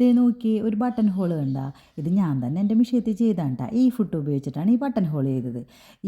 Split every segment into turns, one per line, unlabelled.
ഇതേ നോക്കി ഒരു ബട്ടൺ ഹോൾ കണ്ട. ഇത് ഞാൻ തന്നെ എന്റെ മിഷ്യത്തിൽ ചെയ്താണ്ട ഈ ഫുട്ട് ഉപയോഗിച്ചിട്ടാണ് ഈ ബട്ടൺ ഹോൾ ചെയ്തത്.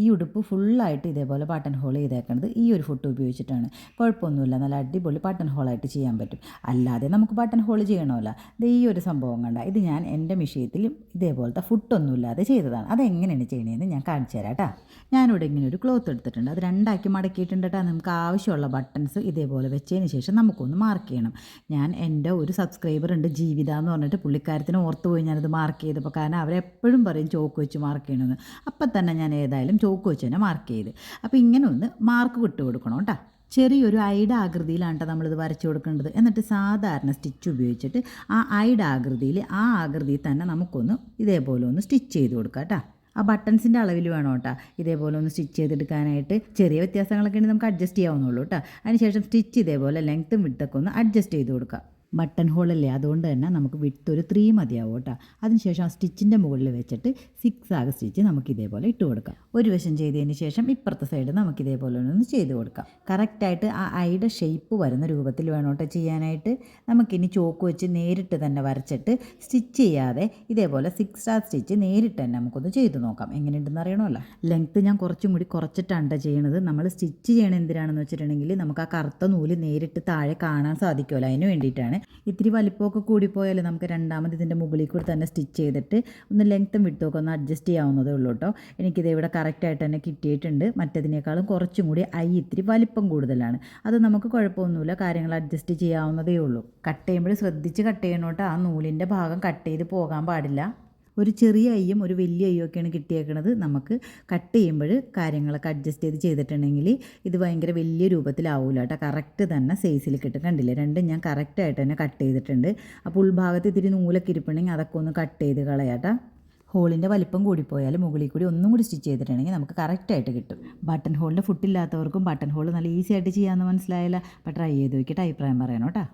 ഈ ഉടുപ്പ് ഫുള്ളായിട്ട് ഇതേപോലെ ബട്ടൺ ഹോൾ ചെയ്തേക്കണത് ഈ ഒരു ഫുട്ട് ഉപയോഗിച്ചിട്ടാണ്. കുഴപ്പമൊന്നുമില്ല. നല്ല അടിപൊളി ബട്ടൺ ഹോളായിട്ട് ചെയ്യാൻ പറ്റും. അല്ലാതെ നമുക്ക് ബട്ടൺ ഹോൾ ചെയ്യണമല്ലോ. ഇത് ഈ ഒരു സംഭവം കണ്ട. ഇത് ഞാൻ എന്റെ മിഷ്യത്തിൽ ഇതേപോലത്തെ ഫുട്ടൊന്നുമില്ലാതെ ചെയ്തതാണ്. അതെങ്ങനെയാണ് ചെയ്യണതെന്ന് ഞാൻ കാണിച്ചു തരാം കേട്ടോ ഞാനിവിടെ ഇങ്ങനെ ഒരു ക്ലോത്ത് എടുത്തിട്ടുണ്ട്. അത് രണ്ടാക്കി മടക്കിയിട്ടുണ്ട് കേട്ടോ നമുക്ക് ആവശ്യമുള്ള ബട്ടൺസ് ഇതേപോലെ വെച്ചതിന് ശേഷം നമുക്കൊന്ന് മാർക്ക് ചെയ്യണം. ഞാൻ എന്റെ ഒരു സബ്സ്ക്രൈബർ ഉണ്ട്. ജീവിത എന്ന് പറഞ്ഞിട്ട് പുള്ളിക്കാരത്തിന് ഓർത്ത് പോയി ഞാനത് മാർക്ക് ചെയ്തപ്പോൾ കാരണം അവരെപ്പോഴും പറയും ചോക്ക് വെച്ച് മാർക്ക് ചെയ്യണമെന്ന് അപ്പം തന്നെ ഞാൻ ഏതായാലും ചോക്ക് വെച്ച് തന്നെ മാർക്ക് ചെയ്ത്. അപ്പോൾ ഇങ്ങനെ ഒന്ന് മാർക്ക് വിട്ട് കൊടുക്കണം കേട്ടോ ചെറിയൊരു ഐഡ് ആകൃതിയിലാണ് കേട്ടോ നമ്മളിത് വരച്ചു കൊടുക്കേണ്ടത്. എന്നിട്ട് സാധാരണ സ്റ്റിച്ച് ഉപയോഗിച്ചിട്ട് ആ ഐഡ് ആകൃതിയിൽ ആ ആകൃതിയിൽ തന്നെ നമുക്കൊന്ന് ഇതേപോലെ ഒന്ന് സ്റ്റിച്ച് ചെയ്ത് കൊടുക്കാം കേട്ടോ ആ ബട്ടൺസിന്റെ അളവിൽ വേണം കേട്ടോ ഇതേപോലെ ഒന്ന് സ്റ്റിച്ച് ചെയ്തെടുക്കാനായിട്ട് ചെറിയ വ്യത്യാസങ്ങളൊക്കെ ഉണ്ടെങ്കിൽ നമുക്ക് അഡ്ജസ്റ്റ് ചെയ്യാവുന്നുള്ളൂ കേട്ടോ അതിനുശേഷം സ്റ്റിച്ച് ഇതേപോലെ ലെങ്ത്തും വിട്ടൊക്കെ ഒന്ന് അഡ്ജസ്റ്റ് ചെയ്ത് കൊടുക്കാം. ബട്ടൺ ഹോളല്ലേ? അതുകൊണ്ട് തന്നെ നമുക്ക് വിട്ട് ഒരു ത്രീ മതിയാവും കേട്ടോ. അതിനുശേഷം ആ സ്റ്റിച്ചിന്റെ മുകളിൽ വെച്ചിട്ട് സിക്സ് ആകെ സ്റ്റിച്ച് നമുക്ക് ഇതേപോലെ ഇട്ട് കൊടുക്കാം. ഒരു വശം ചെയ്തതിന് ശേഷം ഇപ്പുറത്തെ സൈഡ് നമുക്ക് ഇതേപോലെ ഒന്ന് ചെയ്ത് കൊടുക്കാം. കറക്റ്റായിട്ട് ആ ഐയുടെ ഷേപ്പ് വരുന്ന രൂപത്തിൽ വേണം കേട്ടോ ചെയ്യാനായിട്ട്. നമുക്കിനി ചോക്ക് വെച്ച് നേരിട്ട് തന്നെ വരച്ചിട്ട് സ്റ്റിച്ച് ചെയ്യാതെ ഇതേപോലെ സിക്സ് സ്റ്റാർ സ്റ്റിച്ച് നേരിട്ട് തന്നെ നമുക്കൊന്ന് ചെയ്ത് നോക്കാം. എങ്ങനെയുണ്ടെന്ന് അറിയണമല്ലോ? ലെങ്ത്ത് ഞാൻ കുറച്ചും കൂടി കുറച്ചിട്ടാണ് ചെയ്യണത്. നമ്മൾ സ്റ്റിച്ച് ചെയ്യണത് എന്തിനാണെന്ന് വെച്ചിട്ടുണ്ടെങ്കിൽ നമുക്ക് ആ കറുത്ത നൂൽ നേരിട്ട് താഴെ കാണാൻ സാധിക്കുമല്ലോ. അതിന് വേണ്ടിയിട്ടാണ് ഇത്തിരി വലിപ്പമൊക്കെ കൂടിപ്പോയാലും നമുക്ക് രണ്ടാമത് ഇതിന്റെ മുകളിൽ കൂടി തന്നെ സ്റ്റിച്ച് ചെയ്തിട്ട് ഒന്ന് ലെങ്ത്തും വിട്ടുമൊക്കെ ഒന്ന് അഡ്ജസ്റ്റ് ചെയ്യാവുന്നതേ ഉള്ളൂ കേട്ടോ. എനിക്കിത് ഇവിടെ കറക്റ്റായിട്ട് തന്നെ കിട്ടിയിട്ടുണ്ട്. മറ്റതിനേക്കാളും കുറച്ചും കൂടി ഐ ഇത്തിരി വലിപ്പം കൂടുതലാണ്. അത് നമുക്ക് കുഴപ്പമൊന്നുമില്ല. കാര്യങ്ങൾ അഡ്ജസ്റ്റ് ചെയ്യാവുന്നതേ ഉള്ളൂ. കട്ട് ചെയ്യുമ്പോൾ ശ്രദ്ധിച്ച് കട്ട് ചെയ്യണം ആ നൂലിന്റെ ഭാഗം കട്ട് ചെയ്ത് പോകാൻ പാടില്ല. ഒരു ചെറിയ അയ്യും ഒരു വലിയ അയ്യും ഒക്കെയാണ് കിട്ടിയേക്കുന്നത് നമുക്ക് കട്ട് ചെയ്യുമ്പോൾ കാര്യങ്ങളൊക്കെ അഡ്ജസ്റ്റ് ചെയ്ത് ചെയ്തിട്ടുണ്ടെങ്കിൽ ഇത് ഭയങ്കര വലിയ രൂപത്തിലാവില്ല കേട്ടോ. കറക്റ്റ് തന്നെ സൈസിൽ കിട്ടും. കണ്ടില്ലേ? രണ്ടും ഞാൻ കറക്റ്റായിട്ട് തന്നെ കട്ട് ചെയ്തിട്ടുണ്ട്. അപ്പോൾ ഉൾഭാഗത്ത് ഇത്തിരി നൂലൊക്കെ ഇരിപ്പുണ്ടെങ്കിൽ അതൊക്കെ ഒന്ന് കട്ട് ചെയ്ത് കളയാട്ടോ ഹോളിന്റെ വലിപ്പം കൂടിപ്പോയാൽ മുകളിൽ കൂടി ഒന്നും കൂടി സ്റ്റിച്ച് ചെയ്തിട്ടുണ്ടെങ്കിൽ നമുക്ക് കറക്റ്റായിട്ട് കിട്ടും. ബട്ടൺ ഹോളിന്റെ ഫുട്ടില്ലാത്തവർക്കും ബട്ടൺ ഹോൾ നല്ല ഈസി ആയിട്ട് ചെയ്യാമെന്ന് മനസ്സിലായില്ല. അപ്പോൾ ട്രൈ ചെയ്ത് നോക്കിയിട്ട് അഭിപ്രായം പറയണം കേട്ടോ.